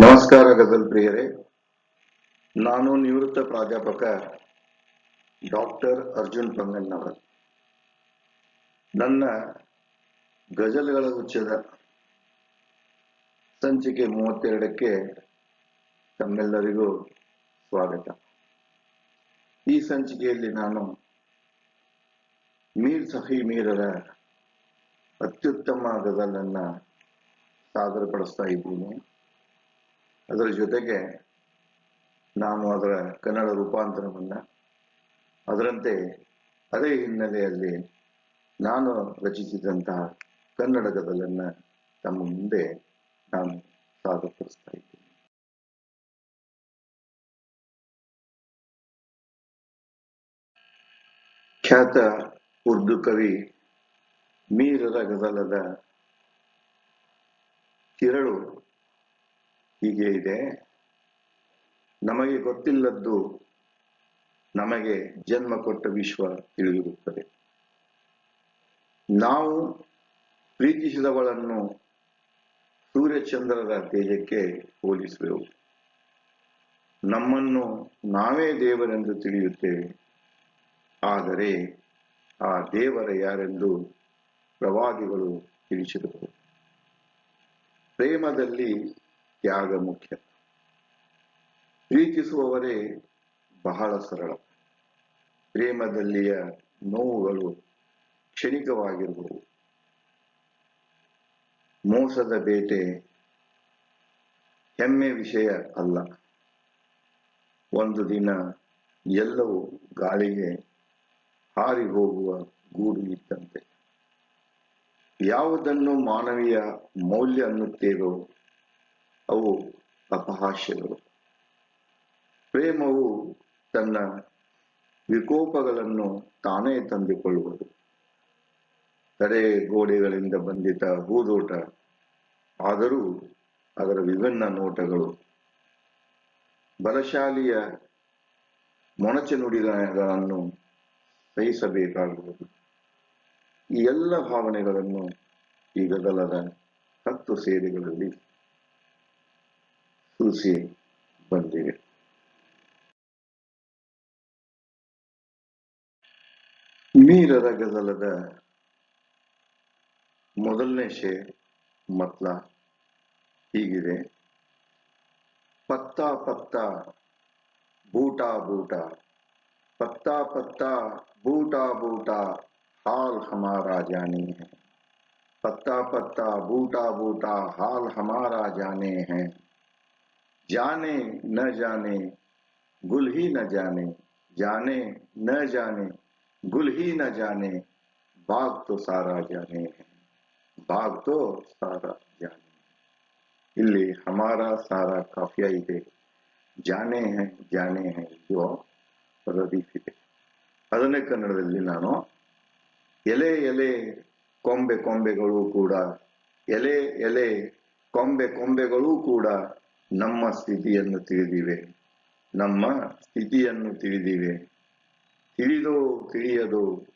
ನಮಸ್ಕಾರ ಗಜಲ್ ಪ್ರಿಯರೇ. ನಾನು ನಿವೃತ್ತ ಪ್ರಾಧ್ಯಾಪಕ ಡಾಕ್ಟರ್ ಅರ್ಜುನ್ ಪಂಗಣ್ಣವರ ನನ್ನ ಗಜಲ್ಗಳ ಉಚ್ಚದ ಸಂಚಿಕೆ ಮೂವತ್ತೆರಡಕ್ಕೆ ತಮ್ಮೆಲ್ಲರಿಗೂ ಸ್ವಾಗತ. ಈ ಸಂಚಿಕೆಯಲ್ಲಿ ನಾನು ಮೀರ್ ಸಹಿ ಮೀರರ ಅತ್ಯುತ್ತಮ ಗಜಲನ್ನ ಸಾದರಪಡಿಸ್ತಾ ಇದ್ದೀನಿ. ಅದರ ಜೊತೆಗೆ ನಾನು ಅದರ ಕನ್ನಡ ರೂಪಾಂತರವನ್ನ ಅದರಂತೆ ಅದೇ ಹಿನ್ನೆಲೆಯಲ್ಲಿ ನಾನು ರಚಿಸಿದಂತಹ ಕನ್ನಡ ಗದಲನ್ನ ತಮ್ಮ ಮುಂದೆ ನಾನು ಸಾದರಪಡಿಸ್ತಾ ಇದ್ದೀನಿ. ಖ್ಯಾತ ಉರ್ದು ಕವಿ ಮೀರದ ಗದಲದ ತಿರಳು ಹೀಗೆ ಇದೆ. ನಮಗೆ ಗೊತ್ತಿಲ್ಲದ್ದು ನಮಗೆ ಜನ್ಮ ಕೊಟ್ಟ ವಿಶ್ವ ತಿಳಿದಿರುತ್ತದೆ ನಾವು ಪ್ರೀತಿಸಿದವಳನ್ನು ಸೂರ್ಯಚಂದ್ರರ ತೇಜಕ್ಕೆ ಹೋಲಿಸುವೆವು. ನಮ್ಮನ್ನು ನಾವೇ ದೇವರೆಂದು ತಿಳಿಯುತ್ತೇವೆ. ಆದರೆ ಆ ದೇವರ ಯಾರೆಂದು ಪ್ರವಾದಿಗಳು ತಿಳಿಸಿದರು. ಪ್ರೇಮದಲ್ಲಿ ತ್ಯಾಗ ಮುಖ್ಯ. ಪ್ರೀತಿಸುವವರೇ ಬಹಳ ಸರಳ. ಪ್ರೇಮದಲ್ಲಿಯ ನೋವುಗಳು ಕ್ಷಣಿಕವಾಗಿರುವವು. ಮೋಸದ ಬೇಟೆ ಹೆಮ್ಮೆ ವಿಷಯ ಅಲ್ಲ. ಒಂದು ದಿನ ಎಲ್ಲವೂ ಗಾಳಿಗೆ ಹಾರಿ ಹೋಗುವ ಗೂಡು ಇದ್ದಂತೆ ಯಾವುದನ್ನು ಮಾನವೀಯ ಮೌಲ್ಯ ಅನ್ನುತ್ತೇವೋ ಅವು ಅಪಹಾಸ್ಯಗಳು. ಪ್ರೇಮವು ತನ್ನ ವಿಕೋಪಗಳನ್ನು ತಾನೇ ತಂದುಕೊಳ್ಳುವುದು. ತಡೆ ಗೋಡೆಗಳಿಂದ ಬಂದಿತ ಹೂದೋಟ, ಆದರೂ ಅದರ ವಿಭಿನ್ನ ನೋಟಗಳು. ಬಲಶಾಲಿಯ ಮೊಣಚೆ ನುಡಿಗಳನ್ನು ಸಹಿಸಬೇಕಾಗುವುದು. ಈ ಎಲ್ಲ ಭಾವನೆಗಳನ್ನು ಈ ಗದಲದ ಹತ್ತು ಸೇರಿಗಳಲ್ಲಿ ಸೂಸಿ ಬಂದಿವೆ ಮೀರರ ಗಜಲದ ಮೊದಲನೇ ಶೇರ್ ಮತ್ಲ ಹೀಗಿದೆ ಪತ್ತಾ ಪತ್ತಾ ಬೂಟಾ ಬೂಟಾ पत्ता पत्ता बूटा बूटा हाल हमारा जाने है पत्ता पत्ता बूटा बूटा हाल हमारा जाने हैं जाने न जाने गुल ही न जाने जाने न जाने गुल ही न जाने बाग तो सारा जाने है बाग तो सारा जाने ಇಲ್ಲಿ ಹಮಾರ ಸಾರಾ ಕಾಫಿಯ ಇದೆ ಜಾನೆ ಹೇ ಜಾನೆ ಹೇ ಇದು ರದೀಫ್ ಇದೆ ಅದನ್ನೇ ಕನ್ನಡದಲ್ಲಿ ನಾನು ಎಲೆ ಎಲೆ ಕೊಂಬೆ ಕೊಂಬೆಗಳು ಕೂಡ ಎಲೆ ಎಲೆ ಕೊಂಬೆ ಕೊಂಬೆಗಳೂ ಕೂಡ ನಮ್ಮ ಸ್ಥಿತಿಯನ್ನು ತಿಳಿದಿವೆ. ನಮ್ಮ ಸ್ಥಿತಿಯನ್ನು ತಿಳಿದಿವೆ. ತಿಳಿದೋ ತಿಳಿಯದು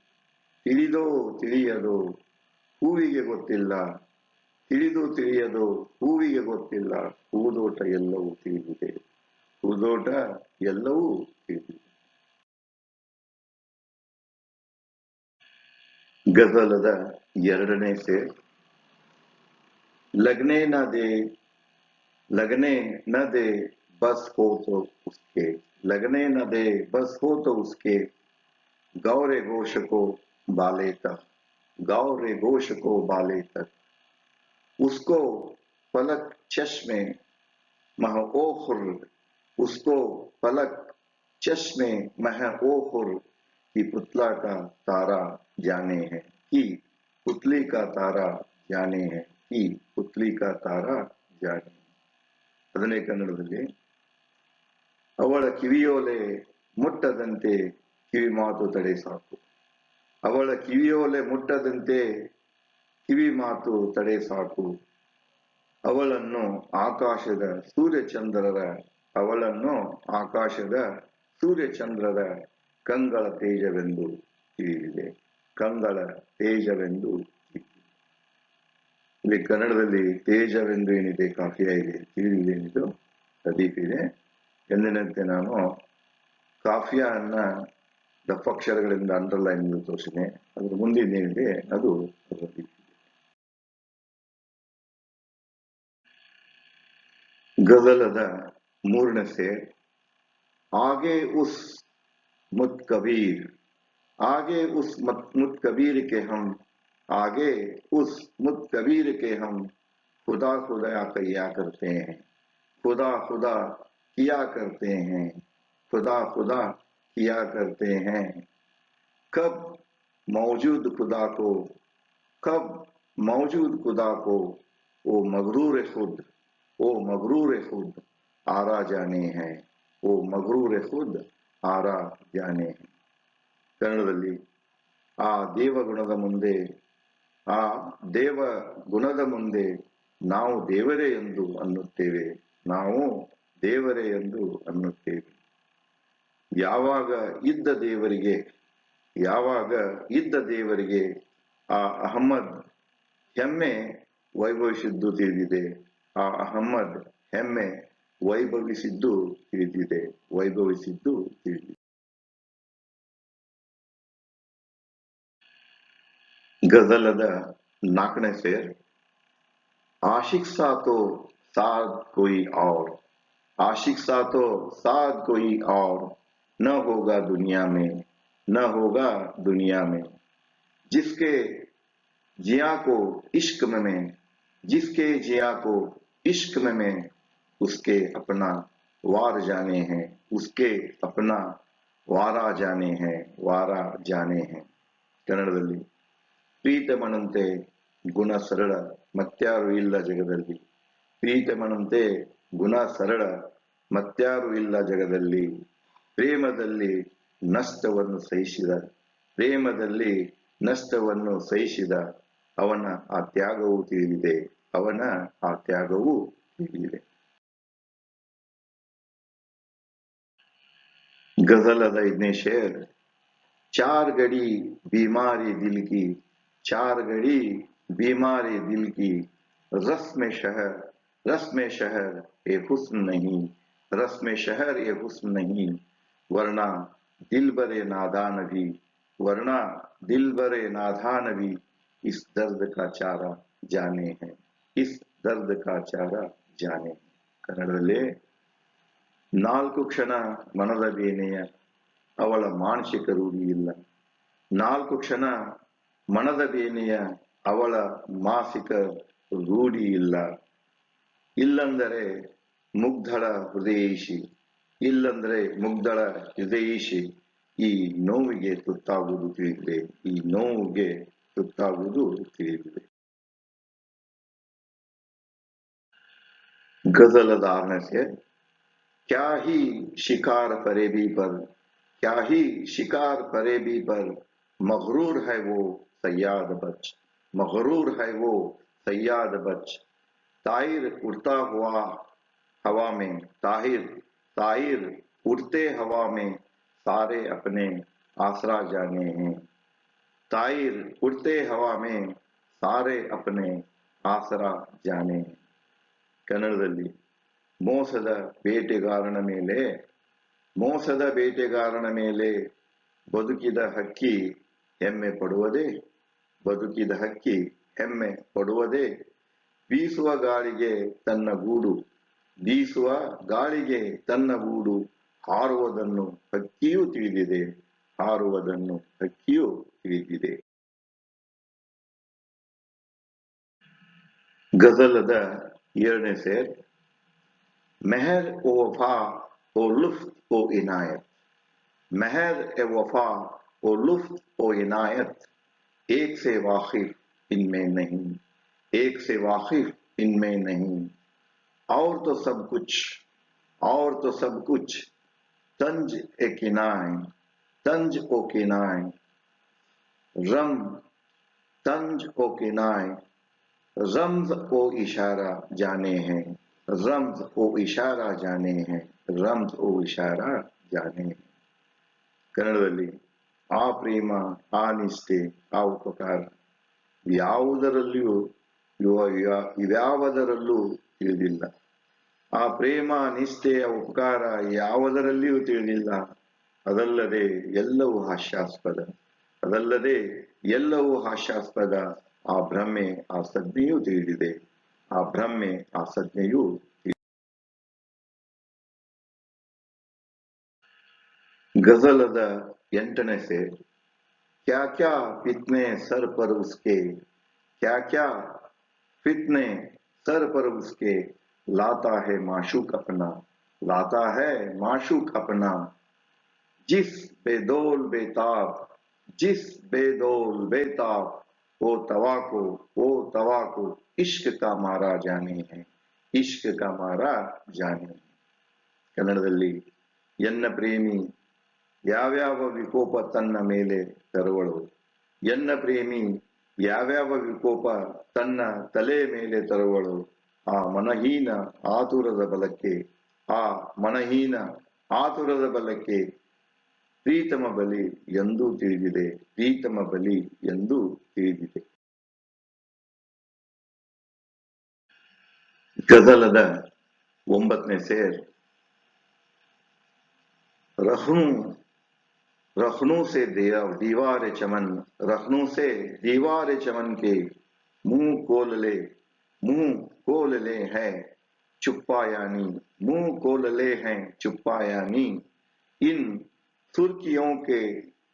ತಿಳಿದೋ ತಿಳಿಯದು ಹೂವಿಗೆ ಗೊತ್ತಿಲ್ಲ. ತಿಳಿದು ತಿಳಿಯದು ಹೂವಿಗೆ ಗೊತ್ತಿಲ್ಲ. ಹೂದೋಟ ಎಲ್ಲವೂ ತಿಳಿದಿದೆ. ಹೂದೋಟ ಎಲ್ಲವೂ ತಿಳಿದಿದೆ. ಗಜಲದ ಎರಡನೇ ಸೇ ಲಗ್ನೇನ ದೇ लगने न दे, बस हो तो उसके। लगने न दे, बस हो तो उसके। गौरे घोष को बाले तक, गौरे घोष को बाले तक। उसको पलक चश्मे, मह ओखुर उसको पलक चश्मे, मह ओखुर की पुतला का तारा जाने हैं, कि पुतली का तारा जाने हैं, कि पुतली का तारा ಜಾಣೆ ಅದನ್ನೇ ಕನ್ನಡದಲ್ಲಿ, ಅವಳ ಕಿವಿಯೋಲೆ ಮುಟ್ಟದಂತೆ ಕಿವಿ ಮಾತು ತಡೆ ಸಾಕು ಅವಳ ಕಿವಿಯೋಲೆ ಮುಟ್ಟದಂತೆ ಕಿವಿ ಮಾತು ತಡೆ ಸಾಕು ಅವಳನ್ನು ಆಕಾಶದ ಸೂರ್ಯಚಂದ್ರರ, ಅವಳನ್ನು ಆಕಾಶದ ಸೂರ್ಯಚಂದ್ರರ ಕಂಗಳ ತೇಜವೆಂದು ತಿಳಿದಿದೆ ಕಂಗಳ ತೇಜವೆಂದು. ಇಲ್ಲಿ ಕನ್ನಡದಲ್ಲಿ ತೇಜವೆಂದು ಏನಿದೆ, ಕಾಫಿಯ ಇದೆ ತಿಳಿದೇನಿದು ಪ್ರದೀಪ್ ಇದೆ. ಎಂದಿನಂತೆ ನಾನು ಕಾಫಿಯ ಅನ್ನ ದಪ್ಪಕ್ಷರಗಳಿಂದ ಅಂಡರ್ಲೈನ್ ತೋರಿಸಿದೆ. ಅದರ ಮುಂದಿನ ಏನಿದೆ, ಅದು ಪ್ರದೀಪ್ ಗಜಲದ ಮೂರನೇ ಆಗೆ ಹಾಗೆ ಉಸ್ ಮುತ್ ಕಬೀರ್. ಹಾಗೆ ಉಸ್ ಮತ್ ಮುತ್ ಕಬೀರ್ ಕೆ आगे उस मुत कबीर के हम खुदा खुदा किया करते हैं खुदा खुदा किया करते हैं खुदा खुदा किया करते हैं कब मौजूद खुदा को कब मौजूद खुदा को वो मगरूर खुद वो मगरूर खुद आरा जाने हैं ಓ ಮಗರೂರೆ ಖುದ್ ಆರ ಜಾನೆ ಕನ್ನಡದಲ್ಲಿ ಆ ದೇವಗುಣದ ಮುಂದೆ ಆ ದೇವ ಗುಣದ ಮುಂದೆ ನಾವು ದೇವರೇ ಎಂದು ಅನ್ನುತ್ತೇವೆ. ನಾವು ದೇವರೇ ಎಂದು ಅನ್ನುತ್ತೇವೆ. ಯಾವಾಗ ಇದ್ದ ದೇವರಿಗೆ, ಯಾವಾಗ ಇದ್ದ ದೇವರಿಗೆ ಆ ಅಹಮ್ಮದ್ ಹೆಮ್ಮೆ ವೈಭವಿಸಿದ್ದು ತಿಳಿದಿದೆ. ಆ ಅಹಮ್ಮದ್ ಹೆಮ್ಮೆ ವೈಭವಿಸಿದ್ದು ತಿಳಿದಿದೆ ವೈಭವಿಸಿದ್ದು ತಿಳಿದಿದೆ. ಗಜಲದ ನಾಲ್ಕನೇ ಸೇರ್ आशिक सा तो साथ कोई और आशिक सा तो साथ कोई और न होगा दुनिया में न होगा दुनिया में जिसके जिया को इश्क में जिसके जिया को इश्क में उसके अपना वार जाने हैं उसके अपना ವಾರ ಜಾನೆ ಹೇ ವಾರ ಜಾನೆ ಹೇ ಕನ್ನಡದಲ್ಲಿ ಪ್ರೀತಮನಂತೆ ಗುಣ ಸರಳ ಮತ್ಯಾರು ಇಲ್ಲ ಜಗದಲ್ಲಿ. ಪ್ರೀತಮನಂತೆ ಗುಣ ಸರಳ ಮತ್ಯಾರು ಇಲ್ಲ ಜಗದಲ್ಲಿ. ಪ್ರೇಮದಲ್ಲಿ ನಷ್ಟವನ್ನು ಸಹಿಸಿದ, ಪ್ರೇಮದಲ್ಲಿ ನಷ್ಟವನ್ನು ಸಹಿಸಿದ ಅವನ ಆ ತ್ಯಾಗವು ತಿಳಿದಿದೆ. ಅವನ ಆ ತ್ಯಾಗವು ತಿಳಿದಿದೆ. ಗಜಲದ ಐದನೇ ಶೇರ್ ಚಾರ್ ಗಡಿ ಬಿಮಾರಿ ದಿಲ್ಗಿ चार घड़ी बीमारी दिल की रस में शहर रस में शहर ये हुस्न नहीं रस में शहर ये हुस्न नहीं वरना दिल बरे नादान भी वरना दिल बरे नादान भी इस दर्द का चारा जाने हैं इस दर्द का चारा जाने हैं ಕನ್ನಡದಲ್ಲಿ ನಾಲ್ಕು ಕ್ಷಣ ಮನದ ಬೇನೆಯ ಅವಳ ಮಾನಸಿಕ ರೂಢಿ ಇಲ್ಲ ನಾಲ್ಕು ಕ್ಷಣ ಮನದ ಬೇನೆಯ ಅವಳ ಮಾಸಿಕ ರೂಢಿ ಇಲ್ಲ ಇಲ್ಲಂದರೆ ಮುಗ್ಧಳ ಹೃದಯೇಶಿ ಇಲ್ಲಂದರೆ ಮುಗ್ಧಳ ಹೃದಯೇಶಿ ಈ ನೋವಿಗೆ ತುತ್ತಾಗುವುದು ತಿಳಿದಿದೆ ಈ ನೋವಿಗೆ ತುತ್ತಾಗುವುದು ತಿಳಿದಿದೆ ಗಜಲದ ಆರನೇ ಸೇರ್ क्या ही शिकार फरेबी पर क्या ही शिकार फरेबी पर मगरूर है वो सयाद बच मगरूर है वो सयाद बच ताहिर उड़ता हुआ हवा में ताहिर ताहिर उड़ते हवा में सारे अपने आसरा जाने हैं ताहिर उड़ते हवा में सारे अपने ಆಸರಾ ಜಾನೆ ಕನ್ನಡದಲ್ಲಿ ಮೋಸದ ಬೇಟೆಗಾರನ ಮೇಲೆ ಮೋಸದ ಬೇಟೆಗಾರನ ಮೇಲೆ ಬದುಕಿದ ಹಕ್ಕಿ ಹೆಮ್ಮೆ ಪಡುವುದೇ ಬದುಕಿದ ಹಕ್ಕಿ ಹೆಮ್ಮೆ ಪಡುವುದೇ ಬೀಸುವ ಗಾಳಿಗೆ ತನ್ನ ಗೂಡು. ಬೀಸುವ ಗಾಳಿಗೆ ತನ್ನ ಗೂಡು. ಹಾರುವುದನ್ನು ಹಕ್ಕಿಯೂ ತಿಳಿದಿದೆ. ಹಾರುವುದನ್ನು ಹಕ್ಕಿಯೂ ತಿಳಿದಿದೆ. ಗಜಲದ ಎರಡನೇ ಸೇರ್. ಮೆಹರ್ ಓ ಫಾ ಓ ಲುಫ್ ಓ ಇನಾಯತ್. ಮೆಹರ್ ಎ ವಫಾ ಓ ಲುಫ್ ಓ ಇನಾಯತ್. एक से वाकिफ इनमें नहीं, एक से वाकिफ इनमें नहीं। और तो सब कुछ, और तो सब कुछ। तंज ए किनाए, तंज ओ किनाए। रम, तंज ओ किनाए। रम्ज को इशारा जाने हैं, रम्ज को इशारा जाने हैं, रम्ज ओ इशारा जाने हैं। कन्नड़वली ಆ ಪ್ರೇಮ, ಆ ನಿಷ್ಠೆ, ಆ ಉಪಕಾರ. ಯಾವುದರಲ್ಲಿಯೂ ಇವ ಇವ- ಇವ್ಯಾವುದರಲ್ಲೂ ತಿಳಿದಿಲ್ಲ. ಆ ಪ್ರೇಮ ನಿಷ್ಠೆಯ ಉಪಕಾರ ಯಾವುದರಲ್ಲಿಯೂ ತಿಳಿದಿಲ್ಲ. ಅದಲ್ಲದೆ ಎಲ್ಲವೂ ಹಾಸ್ಯಾಸ್ಪದ. ಅದಲ್ಲದೆ ಎಲ್ಲವೂ ಹಾಸ್ಯಾಸ್ಪದ. ಆ ಭ್ರಮೆ, ಆ ಸಜ್ಞೆಯೂ ತಿಳಿದಿದೆ. ಆ ಭ್ರಮೆ, ಆ ಸಜ್ಞೆಯೂ ಗಜಲದ ಎಂಟನೇ ಸೇರ್ क्या क्या फितने सर पर उसके क्या क्या फितने सर पर उसके लाता है माशूक अपना लाता है माशूक अपना जिस बेदौल बेताब जिस बेदौल बेताब वो तवा को वो तवा को इश्क का मारा जाने है इश्क का मारा जाने है ಕನ್ನಡದಲ್ಲಿ ಎನ್ನ ಪ್ರೇಮಿ ಯಾವ್ಯಾವ ವಿಕೋಪ ತನ್ನ ಮೇಲೆ ತರುವಳು? ಎನ್ನ ಪ್ರೇಮಿ, ಯಾವ್ಯಾವ ವಿಕೋಪ ತನ್ನ ತಲೆ ಮೇಲೆ ತರುವಳು? ಆ ಮನಹೀನ ಆತುರದ ಬಲಕ್ಕೆ, ಆ ಮನಹೀನ ಆತುರದ ಬಲಕ್ಕೆ ಪ್ರೀತಮ ಬಲಿ ಎಂದೂ ತಿಳಿದಿದೆ, ಪ್ರೀತಮ ಬಲಿ ಎಂದು ತಿಳಿದಿದೆ. ಗಜಲದ ಒಂಬತ್ತನೇ ಸೇರ್. ರಹು रखनू से दिया दीवार चमन रखनू से दीवार चमन के मुंह खोल ले मुंह खोल ले है चुप्पायानी मुंह खोल ले हैं चुप्पायानी इन सुर्खियों के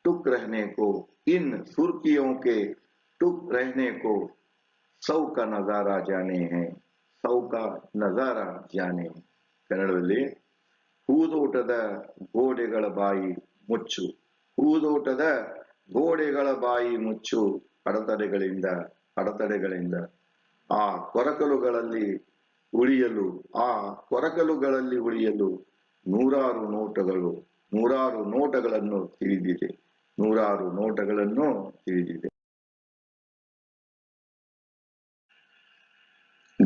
टुक रहने को इन सुर्खियों के टुक रहने को सौ का नजारा जाने हैं सौ का नजारा जाने ಕನ್ನಡದಲ್ಲಿ ಹೂದೋಟದ ಗೋಡೆಗಳ ಬಾಯಿ ಮುಚ್ಚು ಊದೋಟದ ಗೋಡೆಗಳ ಬಾಯಿ ಮುಚ್ಚು ಅಡತಡೆಗಳಿಂದ ಅಡತಡೆಗಳಿಂದ. ಆ ಕೊರಕಲುಗಳಲ್ಲಿ ಉಳಿಯಲು, ಆ ಕೊರಕಲುಗಳಲ್ಲಿ ಉಳಿಯಲು ನೂರಾರು ನೋಟಗಳು, ನೂರಾರು ನೋಟಗಳನ್ನು ತಿಳಿದಿದೆ. ನೂರಾರು ನೋಟಗಳನ್ನು ತಿಳಿದಿದೆ.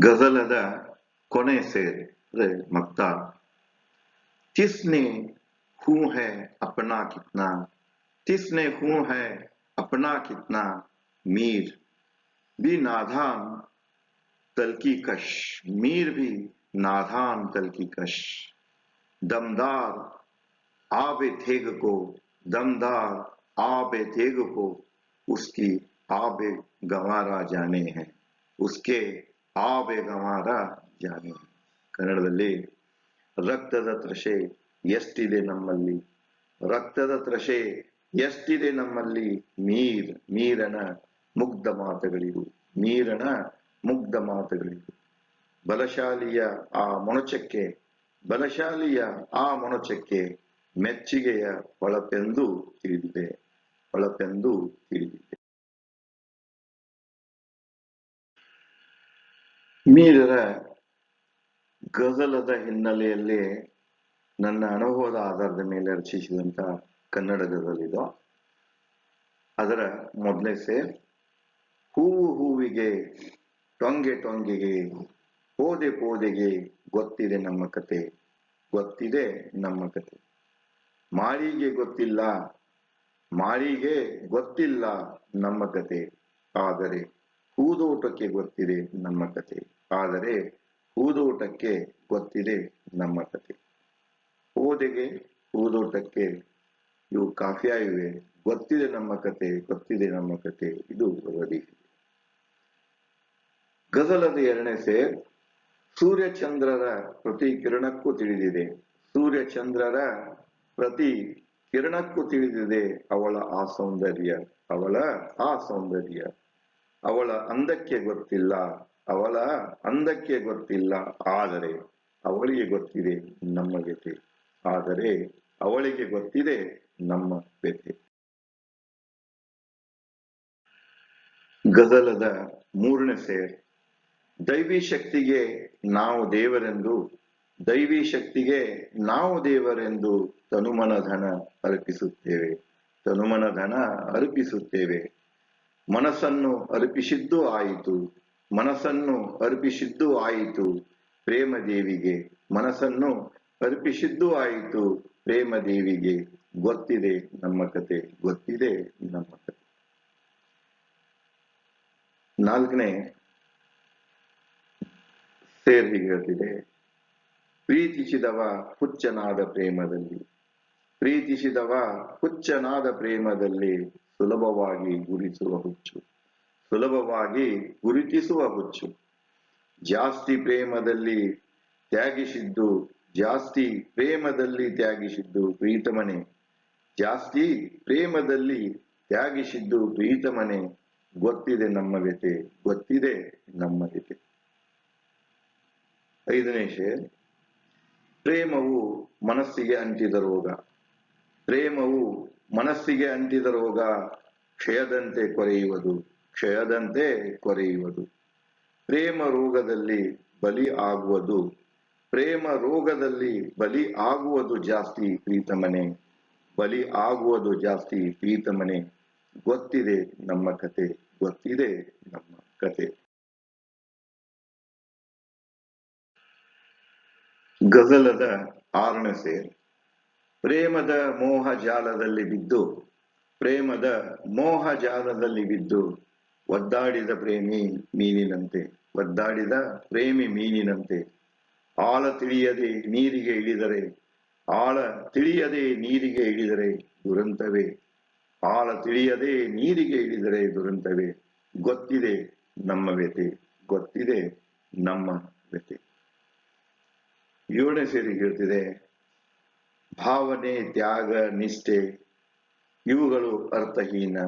ಗಜಲದ ಕೊನೆ ಸೇರೆ ಅಂದ್ರೆ ಮಕ್ತಾ ಕಿಸ್ನೆ ಹೂ ಹೇ ಅಪನಾ ಕಿತ್ನಾ. किसने हूं है अपना कितना मीर भी नाधान तल की कश मीर भी नाधान तल की कश दमदार आबे थेग को दमदार आबे थेग को उसकी आबे गंवारा जाने हैं उसके ಆಬೆ ಗಂವಾರ ಜಾನೆ ಕನ್ನಡದಲ್ಲಿ ರಕ್ತದ ತ್ರಷೆ ಎಷ್ಟಿದೆ ನಮ್ಮಲ್ಲಿ ರಕ್ತದ ತ್ರಷೆ ಎಷ್ಟಿದೆ ನಮ್ಮಲ್ಲಿ ಮೀರ್ ಮೀರನ ಮುಗ್ಧ ಮಾತುಗಳಿವು ಮೀರನ ಮುಗ್ಧ ಮಾತುಗಳಿವು ಬಲಶಾಲಿಯ ಆ ಮೊಣಚಕ್ಕೆ, ಬಲಶಾಲಿಯ ಆ ಮೊಣಚಕ್ಕೆ ಮೆಚ್ಚುಗೆಯ ಹೊಳಪೆಂದು ತಿಳಿದಿದೆ ಹೊಳಪೆಂದು ತಿಳಿದಿದೆ. ಮೀರರ ಗಜಲದ ಹಿನ್ನೆಲೆಯಲ್ಲಿ ನನ್ನ ಅನುಭವದ ಆಧಾರದ ಮೇಲೆ ರಚಿಸಿದಂತ ಕನ್ನಡ ಅದರ ಮೊದಲೇ ಸೇರ್ ಹೂವು ಹೂವಿಗೆ ಟೊಂಗೆ ಟೊಂಗೆಗೆ, ಪೋದೆ ಪೋದೆಗೆ ಗೊತ್ತಿದೆ ನಮ್ಮ ಕತೆ, ಗೊತ್ತಿದೆ ನಮ್ಮ ಕತೆ. ಮಾಳಿಗೆ ಗೊತ್ತಿಲ್ಲ ಮಾಳಿಗೆ ಗೊತ್ತಿಲ್ಲ ನಮ್ಮ ಕತೆ. ಆದರೆ ಹೂದೋಟಕ್ಕೆ ಗೊತ್ತಿದೆ ನಮ್ಮ ಕತೆ. ಆದರೆ ಹೂದೋಟಕ್ಕೆ ಗೊತ್ತಿದೆ ನಮ್ಮ ಕತೆ. ಓದೆಗೆ ಹೂದೋಟಕ್ಕೆ ಇವು ಕಾಫಿಯ ಇವೆ ಗೊತ್ತಿದೆ ನಮ್ಮ ಕತೆ, ಗೊತ್ತಿದೆ ನಮ್ಮ ಕತೆ. ಇದು ಗದಿ ಗಜಲದ ಎರಡನೇ ಸೇರ್, ಸೂರ್ಯಚಂದ್ರರ ಪ್ರತಿ ಕಿರಣಕ್ಕೂ ತಿಳಿದಿದೆ. ಸೂರ್ಯಚಂದ್ರರ ಪ್ರತಿ ಕಿರಣಕ್ಕೂ ತಿಳಿದಿದೆ ಅವಳ ಆ ಸೌಂದರ್ಯ, ಅವಳ ಆ ಸೌಂದರ್ಯ. ಅವಳ ಅಂದಕ್ಕೆ ಗೊತ್ತಿಲ್ಲ, ಅವಳ ಅಂದಕ್ಕೆ ಗೊತ್ತಿಲ್ಲ, ಆದರೆ ಅವಳಿಗೆ ಗೊತ್ತಿದೆ ನಮ್ಮ ಜೊತೆ ಆದರೆ ಅವಳಿಗೆ ಗೊತ್ತಿದೆ ನಮ್ಮ ವ್ಯತೆ ಗಜಲದ ಮೂರನೇ ಸೇರ್. ದೈವಿ ಶಕ್ತಿಗೆ ನಾವು ದೇವರೆಂದು, ದೈವಿ ಶಕ್ತಿಗೆ ನಾವು ದೇವರೆಂದು ತನುಮನ ಧನ ಅರ್ಪಿಸುತ್ತೇವೆ. ತನುಮನ ಧನ ಅರ್ಪಿಸುತ್ತೇವೆ. ಮನಸ್ಸನ್ನು ಅರ್ಪಿಸಿದ್ದು ಆಯಿತು. ಮನಸ್ಸನ್ನು ಅರ್ಪಿಸಿದ್ದು ಆಯಿತು. ಪ್ರೇಮ ದೇವಿಗೆ ಮನಸ್ಸನ್ನು ಅರ್ಪಿಸಿದ್ದು ಆಯಿತು. ಪ್ರೇಮ ದೇವಿಗೆ ಗೊತ್ತಿದೆ ನಮ್ಮ ಕತೆ, ಗೊತ್ತಿದೆ ನಮ್ಮ ಕತೆ. ನಾಲ್ಕನೇ ಸೇರ್ ಹೇಳ್ತಿದೆ, ಪ್ರೀತಿಸಿದವ ಹುಚ್ಚನಾದ ಪ್ರೇಮದಲ್ಲಿ, ಪ್ರೀತಿಸಿದವ ಹುಚ್ಚನಾದ ಪ್ರೇಮದಲ್ಲಿ ಸುಲಭವಾಗಿ ಗುರಿಸುವ ಹುಚ್ಚು, ಸುಲಭವಾಗಿ ಗುರುತಿಸುವ ಹುಚ್ಚು. ಜಾಸ್ತಿ ಪ್ರೇಮದಲ್ಲಿ ತ್ಯಾಗಿಸಿದ್ದು, ಜಾಸ್ತಿ ಪ್ರೇಮದಲ್ಲಿ ತ್ಯಾಗಿಸಿದ್ದು ಪ್ರೀತಮನೆ. ಜಾಸ್ತಿ ಪ್ರೇಮದಲ್ಲಿ ತ್ಯಾಗಿಸಿದ್ದು ಪ್ರೀತಮನೆ ಗೊತ್ತಿದೆ ನಮ್ಮ ವ್ಯತೆ ಗೊತ್ತಿದೆ ನಮ್ಮ ವ್ಯತೆ ಐದನೇ ಶೇರ್ ಪ್ರೇಮವು ಮನಸ್ಸಿಗೆ ಅಂಟಿದ ರೋಗ. ಪ್ರೇಮವು ಮನಸ್ಸಿಗೆ ಅಂಟಿದ ರೋಗ ಕ್ಷಯದಂತೆ ಕೊರೆಯುವುದು ಕ್ಷಯದಂತೆ ಕೊರೆಯುವುದು. ಪ್ರೇಮ ರೋಗದಲ್ಲಿ ಬಲಿ ಆಗುವುದು, ಪ್ರೇಮ ರೋಗದಲ್ಲಿ ಬಲಿ ಆಗುವುದು ಜಾಸ್ತಿ ಪ್ರೀತಮನೆ. ಬಲಿ ಆಗುವುದು ಜಾಸ್ತಿ ಪ್ರೀತಮನೆ. ಗೊತ್ತಿದೆ ನಮ್ಮ ಕತೆ, ಗೊತ್ತಿದೆ ನಮ್ಮ ಕತೆ. ಗಜಲದ ಆರನೇ ಸೇರ್. ಪ್ರೇಮದ ಮೋಹ ಜಾಲದಲ್ಲಿ ಬಿದ್ದು, ಪ್ರೇಮದ ಮೋಹ ಜಾಲದಲ್ಲಿ ಬಿದ್ದು, ಒದ್ದಾಡಿದ ಪ್ರೇಮಿ ಮೀನಿನಂತೆ, ಒದ್ದಾಡಿದ ಪ್ರೇಮಿ ಮೀನಿನಂತೆ. ಆಳ ತಿಳಿಯದೆ ನೀರಿಗೆ ಇಳಿದರೆ ಆಳ ತಿಳಿಯದೆ ನೀರಿಗೆ ಇಳಿದರೆ ದುರಂತವೇ ಆಳ ತಿಳಿಯದೆ ನೀರಿಗೆ ಇಳಿದರೆ ದುರಂತವೇ ಗೊತ್ತಿದೆ ನಮ್ಮ ವ್ಯತೆ ಗೊತ್ತಿದೆ ನಮ್ಮ ವ್ಯತೆ ಏಳನೇ ಸೇರಿ ಹೇಳ್ತಿದೆ ಭಾವನೆ ತ್ಯಾಗ ನಿಷ್ಠೆ ಇವುಗಳು ಅರ್ಥಹೀನ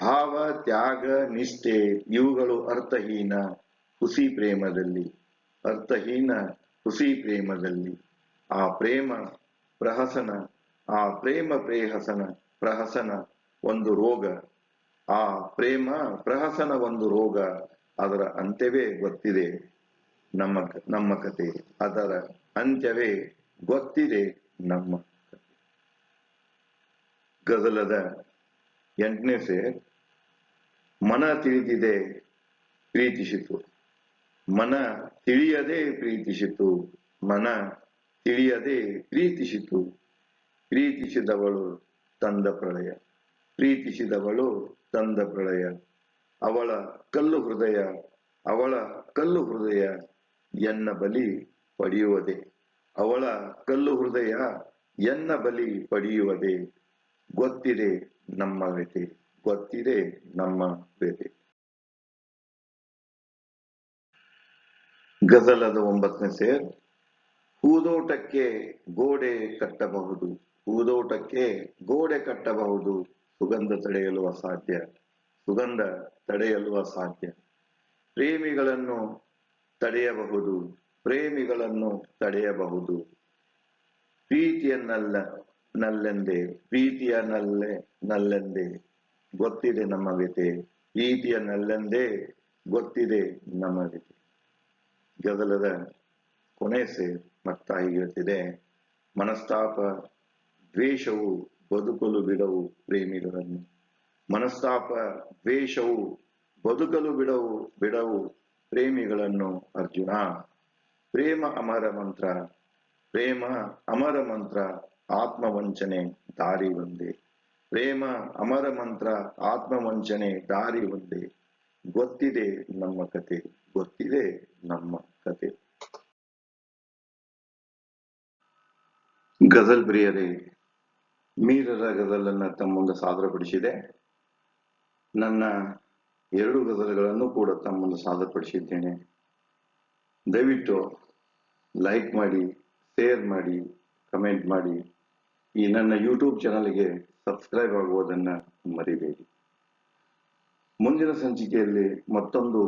ಭಾವ ತ್ಯಾಗ ನಿಷ್ಠೆ ಇವುಗಳು ಅರ್ಥಹೀನ ಹುಸಿ ಪ್ರೇಮದಲ್ಲಿ ಅರ್ಥಹೀನ ಹುಸಿ ಪ್ರೇಮದಲ್ಲಿ ಆ ಪ್ರೇಮ ಪ್ರಹಸನ, ಆ ಪ್ರೇಮ ಪ್ರೇಹಸನ, ಪ್ರಹಸನ ಒಂದು ರೋಗ. ಆ ಪ್ರೇಮ ಪ್ರಹಸನ ಒಂದು ರೋಗ ಅದರ ಅಂತ್ಯವೇ ಗೊತ್ತಿದೆ. ನಮ್ಮ ನಮ್ಮ ಕತೆ ಅದರ ಅಂತ್ಯವೇ ಗೊತ್ತಿದೆ ನಮ್ಮ ಕತೆ. ಗಜಲದ ಎಂಟನೇ ಸೇರ್ ಮನ ತಿಳಿದಿದೆ ಪ್ರೀತಿಸಿತು. ಮನ ತಿಳಿಯದೆ ಪ್ರೀತಿಸಿತು. ಮನ ತಿಳಿಯದೆ ಪ್ರೀತಿಸಿತು. ಪ್ರೀತಿಸಿದವಳು ತಂದ ಪ್ರಳಯ. ಪ್ರೀತಿಸಿದವಳು ತಂದ ಪ್ರಳಯ. ಅವಳ ಕಲ್ಲು ಹೃದಯ, ಅವಳ ಕಲ್ಲು ಹೃದಯ ಎನ್ನ ಬಲಿ ಪಡೆಯುವುದೇ. ಅವಳ ಕಲ್ಲು ಹೃದಯ ಎನ್ನ ಬಲಿ ಪಡೆಯುವುದೇ. ಗೊತ್ತಿದೆ ನಮ್ಮ ವ್ಯತೆ ಗೊತ್ತಿದೆ ನಮ್ಮ ವ್ಯತೆ ಗಜಲದ ಒಂಬತ್ತನೇ ಸೇರ್ ಹೂದೋಟಕ್ಕೆ ಗೋಡೆ ಕಟ್ಟಬಹುದು. ಹೂದೋಟಕ್ಕೆ ಗೋಡೆ ಕಟ್ಟಬಹುದು. ಸುಗಂಧ ತಡೆಯಲು ಅಸಾಧ್ಯ. ಸುಗಂಧ ತಡೆಯಲು ಅಸಾಧ್ಯ. ಪ್ರೇಮಿಗಳನ್ನು ತಡೆಯಬಹುದು. ಪ್ರೇಮಿಗಳನ್ನು ತಡೆಯಬಹುದು. ಪ್ರೀತಿಯನ್ನಲ್ಲ, ನಲ್ಲೆಂದೇ ಪ್ರೀತಿಯ ನಲ್ಲೆ ನಲ್ಲೆಂದೇ. ಗೊತ್ತಿದೆ ನಮ್ಮ ವ್ಯತೆ ಪ್ರೀತಿಯ ನಲ್ಲೆಂದೇ ಗೊತ್ತಿದೆ ನಮ್ಮ ವ್ಯತೆ ಗದಲದ ಕೊನೆ ಸೇರ್ ಮತ್ತ ಹೇಳ್ತಿದೆ, ಮನಸ್ತಾಪ ದ್ವೇಷವು ಬದುಕಲು ಬಿಡವು ಪ್ರೇಮಿಗಳನ್ನು. ಮನಸ್ತಾಪ ದ್ವೇಷವು ಬದುಕಲು ಬಿಡವು ಬಿಡವು ಪ್ರೇಮಿಗಳನ್ನು ಅರ್ಜುನ. ಪ್ರೇಮ ಅಮರ ಮಂತ್ರ, ಪ್ರೇಮ ಅಮರ ಮಂತ್ರ ಆತ್ಮವಂಚನೆ ದಾರಿ ಒಂದೇ. ಪ್ರೇಮ ಅಮರ ಮಂತ್ರ ಆತ್ಮವಂಚನೆ ದಾರಿ ಒಂದೇ. ಗೊತ್ತಿದೆ ನಮ್ಮ ಕತೆ, ಗೊತ್ತಿದೆ ನಮ್ಮ ಕತೆ. ಗಜಲ್ ಪ್ರಿಯರೇ, ಮೀರರ ಗಜಲನ್ನ ತಮ್ಮ ಮುಂದೆ ಸಾದರಪಡಿಸಿದೆ. ನನ್ನ ಎರಡು ಗಜಲ್ಗಳನ್ನು ಕೂಡ ತಮ್ಮ ಮುಂದೆ ಸಾದರಪಡಿಸಿದ್ದೇನೆ. ದಯವಿಟ್ಟು ಲೈಕ್ ಮಾಡಿ ಶೇರ್ ಮಾಡಿ ಕಮೆಂಟ್ ಮಾಡಿ. ಈ ನನ್ನ ಯೂಟ್ಯೂಬ್ ಚಾನಲ್ಗೆ ಸಬ್ಸ್ಕ್ರೈಬ್ ಆಗುವುದನ್ನು ಮರಿಬೇಡಿ. ಮುಂದಿನ ಸಂಚಿಕೆಯಲ್ಲಿ ಮತ್ತೊಂದು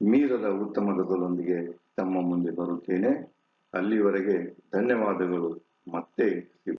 ಮೀರದ ಉತ್ತಮ ಗದಲೊಂದಿಗೆ ತಮ್ಮ ಮುಂದೆ ಬರುತ್ತೇನೆ. ಅಲ್ಲಿವರೆಗೆ ಧನ್ಯವಾದಗಳು ಮತ್ತೆ ಸಿಗೋಣ